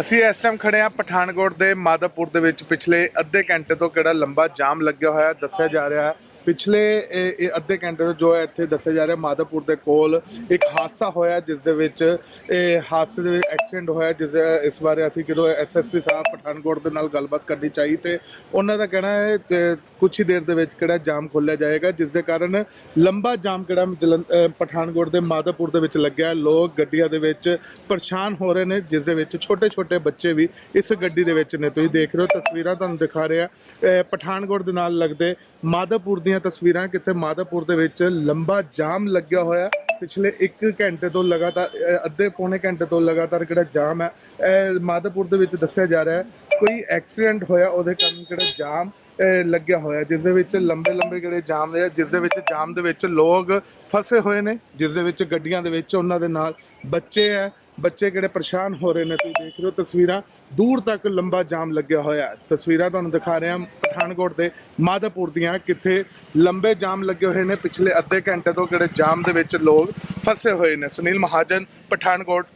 ਅਸੀਂ ਇਸ ਟਾਈਮ ਖੜੇ ਆ ਪਠਾਨਕੋਟ ਦੇ ਮਾਧਵਪੁਰ ਦੇ ਵਿੱਚ ਪਿਛਲੇ ਅੱਧੇ ਘੰਟੇ ਤੋਂ ਕਿਹੜਾ ਲੰਬਾ ਜਾਮ ਲੱਗਿਆ ਹੋਇਆ ਦੱਸਿਆ ਜਾ ਰਿਹਾ ਹੈ। ਪਿਛਲੇ, ਇਹ- ਇਹ ਅੱਧੇ ਘੰਟੇ ਤੋਂ ਜੋ ਹੈ ਇੱਥੇ ਦੱਸਿਆ ਜਾ ਰਿਹਾ ਮਾਧਵਪੁਰ ਦੇ ਕੋਲ ਇੱਕ ਹਾਦਸਾ ਹੋਇਆ ਜਿਸ ਦੇ ਵਿੱਚ, ਇਹ ਹਾਦਸੇ ਦੇ ਵਿੱਚ ਐਕਸੀਡੈਂਟ ਹੋਇਆ ਜਿਸ ਦੇ, ਇਸ ਬਾਰੇ ਅਸੀਂ ਜਦੋਂ ਐਸਐਸਪੀ ਸਾਹਿਬ ਪਠਾਨਕੋਟ ਦੇ ਨਾਲ ਗੱਲਬਾਤ ਕਰਨੀ ਚਾਹੀ ਤੇ ਉਹਨਾਂ ਦਾ ਕਹਿਣਾ ਹੈ ਕਿ ਕੁਛ ਹੀ ਦੇਰ ਦੇ ਵਿੱਚ ਕਿਹੜਾ ਜਾਮ ਖੋਲ੍ਹਿਆ ਜਾਏਗਾ, ਜਿਸ ਦੇ ਕਾਰਨ ਲੰਬਾ ਜਾਮ ਕਿਹੜਾ ਜਲੰ- ਪਠਾਨਕੋਟ ਦੇ ਮਾਧਵਪੁਰ ਦੇ ਵਿੱਚ ਲੱਗਿਆ। ਲੋਕ ਗੱਡੀਆਂ ਦੇ ਵਿੱਚ ਪਰੇਸ਼ਾਨ ਹੋ ਰਹੇ ਨੇ, ਜਿਸ ਦੇ ਵਿੱਚ ਛੋਟੇ ਛੋਟੇ ਬੱਚੇ ਵੀ ਇਸ ਗੱਡੀ ਦੇ ਵਿੱਚ ਨੇ। ਤੁਸੀਂ ਦੇਖ ਰਹੇ ਹੋ, ਤਸਵੀਰਾਂ ਤੁਹਾਨੂੰ ਦਿਖਾ ਰਿਹਾ। ਅਹ ਪਠਾਨਕੋਟ ਦੇ ਨਾਲ ਲੱਗਦੇ ਮਾਧਵਪੁਰ ਦੀਆਂ ਤਸਵੀਰਾਂ ਕਿੱਥੇ ਮਾਧਵਪੁਰ ਦੇ ਵਿੱਚ ਲੰਬਾ ਜਾਮ ਲੱਗਿਆ ਹੋਇਆ ਪਿਛਲੇ 1 ਘੰਟੇ ਤੋਂ ਲਗਾਤਾਰ ਅੱਧੇ ਪੌਣੇ ਘੰਟੇ ਤੋਂ ਲਗਾਤਾਰ ਕਿਹੜਾ ਜਾਮ ਹੈ। ਇਹ ਮਾਧਵਪੁਰ ਦੇ ਵਿੱਚ ਦੱਸਿਆ ਜਾ ਰਿਹਾ ਹੈ। ਕੋਈ ਐਕਸੀਡੈਂਟ ਹੋਇਆ ਉਹਦੇ ਕਾਰਨ ਕਿਹੜਾ ਜਾਮ ਲੱਗਿਆ ਹੋਇਆ ਜਿਸ ਦੇ ਵਿੱਚ ਲੰਬੇ ਲੰਬੇ ਜਿਹੜੇ ਜਾਮ ਦੇ ਜਿਸ ਦੇ ਵਿੱਚ ਜਾਮ ਦੇ ਵਿੱਚ ਲੋਕ ਫਸੇ ਹੋਏ ਨੇ, ਜਿਸ ਦੇ ਵਿੱਚ ਗੱਡੀਆਂ ਦੇ ਵਿੱਚ ਉਹਨਾਂ ਦੇ ਨਾਲ ਬੱਚੇ ਹੈ, ਬੱਚੇ ਕਿਹੜੇ ਪਰੇਸ਼ਾਨ ਹੋ ਰਹੇ ਨੇ ਤੁਸੀਂ ਦੇਖ ਰਹੇ ਹੋ ਤਸਵੀਰਾਂ, ਦੂਰ ਤੱਕ ਲੰਬਾ ਜਾਮ ਲੱਗਿਆ ਹੋਇਆ ਤਸਵੀਰਾਂ ਤੁਹਾਨੂੰ ਦਿਖਾ ਰਹੇ ਹਾਂ ਪਠਾਨਕੋਟ ਦੇ ਮਾਧਵਪੁਰ ਦੀਆਂ, ਕਿੱਥੇ ਲੰਬੇ ਜਾਮ ਲੱਗੇ ਹੋਏ ਨੇ, ਪਿਛਲੇ ਅੱਧੇ ਘੰਟੇ ਤੋਂ ਕਿਹੜੇ ਜਾਮ ਦੇ ਵਿੱਚ ਲੋਕ ਫਸੇ ਹੋਏ ਨੇ। ਸੁਨੀਲ ਮਹਾਜਨ, ਪਠਾਨਕੋਟ।